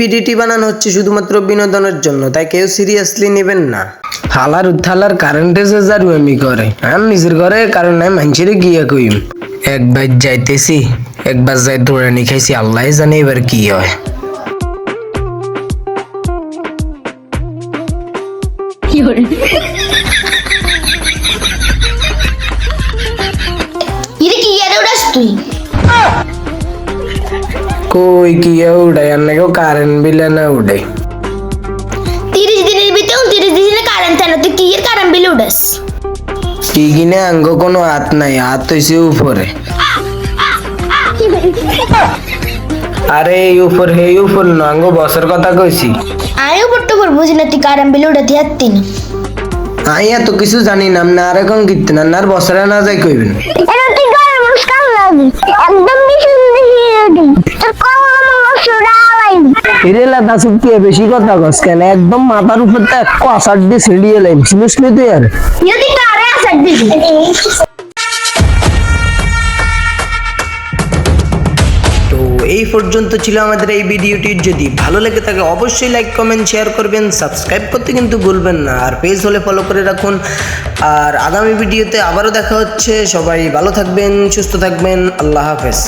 ভিডিওটি বানানো হচ্ছে শুধুমাত্র বিনোদনের জন্য তাই কেউ সিরিয়াসলি নেবেন না। হালার উত্থালার কারেন্টে যে যারু আমি করে আর নিজের ঘরে কারণ নাই মানুষের গিয়া কইম। একবার যাইতেছি একবার যাই দৌড়ানি খাইছি আল্লাহ জানে এবার কি হয়। ইরে কি ইয়ারে উড়াস তুই? কই কি উড়াই আর নাকি কারেন্ট বিলে না উড়াই তিরিশ দিনের ভিতরে উনত্রিশ দিনে কারেন্ট থাকে তুই কি এর কারেন্ট বিল উড়াস কি কিনে আঙ্গ কোনো হাত নাই হাত হইছে উপরে আরে এই উপর হে উপর না আঙ্গ বসের কথা কইছি আমি উপর টুকুর বুঝি না তুই কারেন্ট বিল উড়াতে হাত্তি না আই এত কিছু জানি না না আর এখন না আর বছরে না যাই কইবেন এটা তুই ঘরে মুস্কান লাগি কমল মসুরা লাইবি দাসুক কি বেশি কথা কস কেন? একদম মাথার উপর তো এক কষার দিয়ে ছিড়িয়ে লাইন শুনিস নি তুই আর? ইরে কারে আসার দিবি। তো এই পর্যন্ত ছিল আমাদের এই ভিডিওটি। যদি ভালো লেগে থাকে অবশ্যই লাইক কমেন্ট শেয়ার করবেন। সাবস্ক্রাইব করতে কিন্তু ভুলবেন না। আর পেজ হলে ফলো করে রাখুন। আর আগামী ভিডিওতে আবারও দেখা হচ্ছে। সবাই ভালো থাকবেন সুস্থ থাকবেন। আল্লাহ হাফেজ।